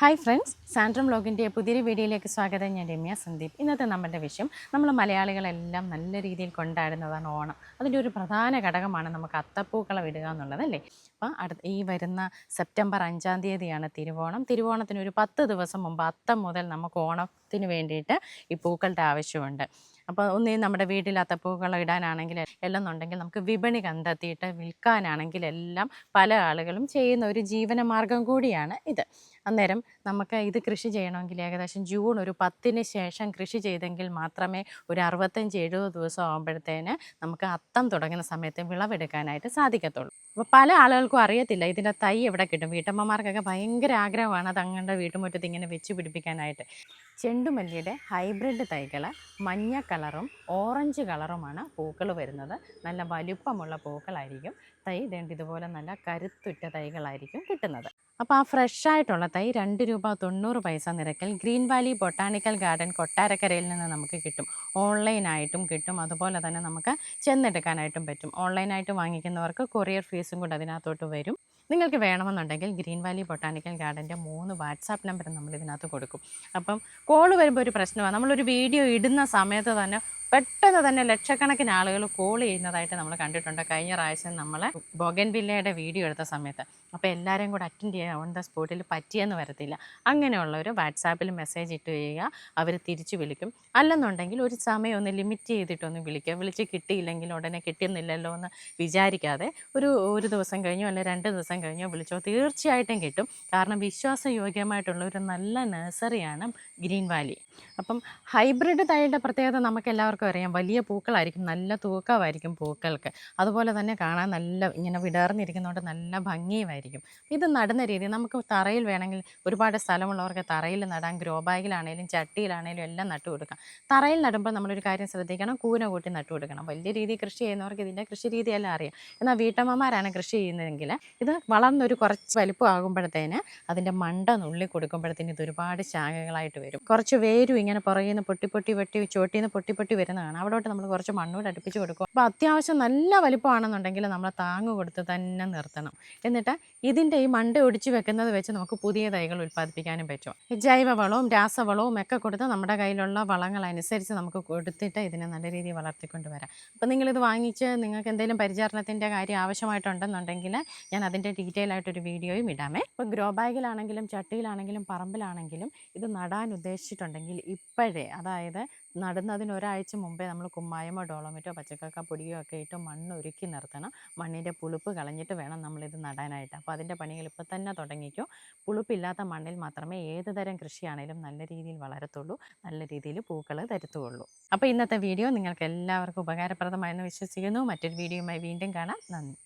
Hi friends സാൻഡ്രം ബ്ലോഗിന്റെ പുതിയൊരു വീഡിയോയിലേക്ക് സ്വാഗതം ഞാൻ രമ്യ സന്ദീപ്. ഇന്നത്തെ നമ്മുടെ വിഷയം നമ്മൾ മലയാളികളെല്ലാം നല്ല രീതിയിൽ കൊണ്ടാടുന്നതാണ് ഓണം. അതിന്റെ ഒരു പ്രധാന ഘടകമാണ് നമുക്ക് അത്തപ്പൂക്കളം ഇടുക എന്നുള്ളതല്ലേ അപ്പോൾ അടുത്ത ഈ വരുന്ന സെപ്റ്റംബർ അഞ്ചാം തീയതിയാണ് തിരുവോണം. തിരുവോണത്തിന് ഒരു പത്ത് ദിവസം മുമ്പ് അത്തം മുതൽ നമുക്ക് ഓണത്തിന് വേണ്ടിയിട്ട് ഈ പൂക്കളുടെ ആവശ്യമുണ്ട്. അപ്പോൾ ഒന്നീ നമ്മുടെ വീട്ടിൽ അത്തപ്പൂക്കളം ഇടാനാണെങ്കിൽ എല്ലെന്നുണ്ടെങ്കിൽ നമുക്ക് വിപണി കണ്ടെത്തിയിട്ട് വിൽക്കാനാണെങ്കിൽ എല്ലാം പല ആളുകളും ചെയ്യുന്ന ഒരു ജീവനമാർഗം കൂടിയാണ് ഇത്. അന്നേരം നമുക്ക് ഇത് കൃഷി ചെയ്യണമെങ്കിൽ ഏകദേശം ജൂൺ ഒരു പത്തിന് ശേഷം കൃഷി ചെയ്തെങ്കിൽ മാത്രമേ ഒരു അറുപത്തഞ്ച് എഴുപത് ദിവസം ആകുമ്പോഴത്തേന് നമുക്ക് അത്തം തുടങ്ങുന്ന സമയത്ത് വിളവെടുക്കാനായിട്ട് സാധിക്കത്തുള്ളൂ. അപ്പോൾ പല ആളുകൾക്കും അറിയത്തില്ല ഇതിന്റെ തൈ എവിടെ കിട്ടും? വീട്ടമ്മമാർക്കൊക്കെ ഭയങ്കര ആഗ്രഹമാണ് അത് അങ്ങയുടെ വീട്ടുമുറ്റത്ത് ഇങ്ങനെ വെച്ച് പിടിപ്പിക്കാനായിട്ട്. ചെണ്ടുമല്ലിയുടെ ഹൈബ്രിഡ് തൈകൾ മഞ്ഞ കളറും ഓറഞ്ച് കളറുമാണ് പൂക്കൾ വരുന്നത്. നല്ല വലുപ്പമുള്ള പൂക്കളായിരിക്കും. തൈ ഇതുപോലെ നല്ല കരുത്തുറ്റ തൈകളായിരിക്കും കിട്ടുന്നത്. അപ്പോൾ ആ ഫ്രഷ് ആയിട്ടുള്ള തൈ രണ്ട് രൂപ തൊണ്ണൂറ് പൈസ നിരക്കിൽ ഗ്രീൻ വാലി ബൊട്ടാണിക്കൽ ഗാർഡൻ കൊട്ടാരക്കരയിൽ നിന്ന് നമുക്ക് കിട്ടും. ഓൺലൈനായിട്ടും കിട്ടും. അതുപോലെ തന്നെ നമുക്ക് ചെന്നെടുക്കാനായിട്ടും പറ്റും. ഓൺലൈനായിട്ട് വാങ്ങിക്കുന്നവർക്ക് കൊറിയർ ഫീസും കൂടെ അതിനകത്തോട്ട് വരും. നിങ്ങൾക്ക് വേണമെന്നുണ്ടെങ്കിൽ ഗ്രീൻ വാലി ബൊട്ടാണിക്കൽ ഗാർഡന്റെ മൂന്ന് വാട്സാപ്പ് നമ്പർ നമ്മൾ ഇതിനകത്ത് കൊടുക്കും. അപ്പം കോൾ വരുമ്പോൾ ഒരു പ്രശ്നമാണ്. നമ്മളൊരു വീഡിയോ ഇടുന്ന സമയത്ത് തന്നെ പെട്ടെന്ന് തന്നെ ലക്ഷക്കണക്കിന് ആളുകൾ കോൾ ചെയ്യുന്നതായിട്ട് നമ്മൾ കണ്ടിട്ടുണ്ട്. കഴിഞ്ഞ പ്രാവശ്യം നമ്മൾ ബൊഗൻ വില്ലയുടെ വീഡിയോ എടുത്ത സമയത്ത്. അപ്പോൾ എല്ലാവരെയും കൂടെ അറ്റൻഡ് ചെയ്യാൻ ഓൺ ദ സ്പോട്ടിൽ പറ്റിയെന്ന് വരത്തില്ല. അങ്ങനെയുള്ളവർ വാട്സാപ്പിൽ മെസ്സേജ് ഇട്ട് ചെയ്യുക. അവർ തിരിച്ചു വിളിക്കും. അല്ലെന്നുണ്ടെങ്കിൽ ഒരു സമയം ഒന്ന് ലിമിറ്റ് ചെയ്തിട്ടൊന്ന് വിളിക്കുക. വിളിച്ച് കിട്ടിയില്ലെങ്കിൽ ഉടനെ കിട്ടിയെന്നില്ലല്ലോ എന്ന് വിചാരിക്കാതെ ഒരു ഒരു ദിവസം കഴിഞ്ഞോ അല്ലെങ്കിൽ രണ്ട് ദിവസം കഴിഞ്ഞോ വിളിച്ചോ തീർച്ചയായിട്ടും കിട്ടും. കാരണം വിശ്വാസയോഗ്യമായിട്ടുള്ള ഒരു നല്ല നഴ്സറിയാണ് ഗ്രീൻ വാലി. അപ്പം ഹൈബ്രിഡ് തൈയുടെ പ്രത്യേകത നമുക്ക് എല്ലാവർക്കും അറിയാം. വലിയ പൂക്കളായിരിക്കും. നല്ല തൂക്കമായിരിക്കും പൂക്കൾക്ക്. അതുപോലെ തന്നെ കാണാൻ നല്ല ഇങ്ങനെ വിടർന്നിരിക്കുന്നതുകൊണ്ട് നല്ല ഭംഗിയുമായിരിക്കും. ഇത് നടുന്ന രീതി. നമുക്ക് തറയിൽ വേണമെങ്കിൽ ഒരുപാട് സ്ഥലമുള്ളവർക്ക് തറയിൽ നടാം. ഗ്രോ ബാഗിലാണേലും ചട്ടിയിലാണേലും എല്ലാം നട്ടു കൊടുക്കാം. തറയിൽ നടുമ്പോൾ നമ്മളൊരു കാര്യം ശ്രദ്ധിക്കണം. കൂന കൂട്ടി നട്ടു കൊടുക്കണം. വലിയ രീതിയിൽ കൃഷി ചെയ്യുന്നവർക്ക് ഇതിന്റെ കൃഷി രീതിയെല്ലാം അറിയാം. എന്നാൽ വീട്ടമ്മമാരാണ് കൃഷി ചെയ്യുന്നതെങ്കിൽ ഇത് വളർന്നൊരു കുറച്ച് വലിപ്പമാകുമ്പോഴത്തേന് അതിന്റെ മണ്ട നുള്ളി കൊടുക്കുമ്പോഴത്തേന് ഇത് ഒരുപാട് ശാഖകളായിട്ട് വരും. കുറച്ച് വേരും ഇങ്ങനെ പുറകിൽ നിന്ന് പൊട്ടി പൊട്ടി വെട്ടി ചോട്ടിൽ നിന്ന് പൊട്ടി പൊട്ടി വരുന്നതാണ് അവിടോട്ട് നമ്മൾ കുറച്ച് മണ്ണൂടെ അടുപ്പിച്ച് കൊടുക്കും. അപ്പോൾ അത്യാവശ്യം നല്ല വലിപ്പമാണെന്നുണ്ടെങ്കിൽ നമ്മൾ താങ്ങ് കൊടുത്ത് തന്നെ നിർത്തണം. എന്നിട്ട് ഇതിന്റെ ഈ മണ്ട ഒടിച്ച് വെക്കുന്നത് വെച്ച് നമുക്ക് പുതിയ തൈകൾ ഉൽപ്പാദിപ്പിക്കാനും പറ്റും. ജൈവവളവും രാസവളവും ഒക്കെ കൊടുത്ത് നമ്മുടെ കയ്യിലുള്ള വളങ്ങൾ അനുസരിച്ച് നമുക്ക് കൊടുത്തിട്ട് ഇതിനെ നല്ല രീതിയിൽ വളർത്തിക്കൊണ്ട് വരാം. അപ്പോൾ നിങ്ങളിത് വാങ്ങിച്ച് നിങ്ങൾക്ക് എന്തെങ്കിലും പരിചരണത്തിന്റെ കാര്യം ആവശ്യമായിട്ടുണ്ടെന്നുണ്ടെങ്കിൽ ഞാൻ അതിന്റെ ഡീറ്റെയിൽ ആയിട്ടൊരു വീഡിയോയും ഇടാമേ. ഇപ്പോൾ ഗ്രോ ബാഗിലാണെങ്കിലും ചട്ടിയിലാണെങ്കിലും പറമ്പിലാണെങ്കിലും ഇത് നടാൻ ഉദ്ദേശിച്ചിട്ടുണ്ടെങ്കിൽ ഇപ്പോഴേ അതായത് നടുന്നതിന് ഒരാഴ്ച മുമ്പേ നമ്മൾ കുമ്മായമോ ഡോളമിറ്റോ പച്ചക്കക്ക പൊടിയോ ഒക്കെ ഇട്ട് മണ്ണ് ഒരുക്കി നിർത്തണം. മണ്ണിന്റെ പുളിപ്പ് കളഞ്ഞിട്ട് വേണം നമ്മളിത് നടാനായിട്ട്. അപ്പോൾ അതിന്റെ പണികൾ ഇപ്പം തന്നെ തുടങ്ങിക്കോ. പുളിപ്പില്ലാത്ത മണ്ണിൽ മാത്രമേ ഏത് തരം കൃഷിയാണേലും നല്ല രീതിയിൽ വളരത്തുള്ളൂ. നല്ല രീതിയിൽ പൂക്കൾ തരുത്തുള്ളൂ. അപ്പോൾ ഇന്നത്തെ വീഡിയോ നിങ്ങൾക്ക് എല്ലാവർക്കും ഉപകാരപ്രദമായെന്ന് വിശ്വസിക്കുന്നു. മറ്റൊരു വീഡിയോയുമായി വീണ്ടും കാണാം. നന്ദി.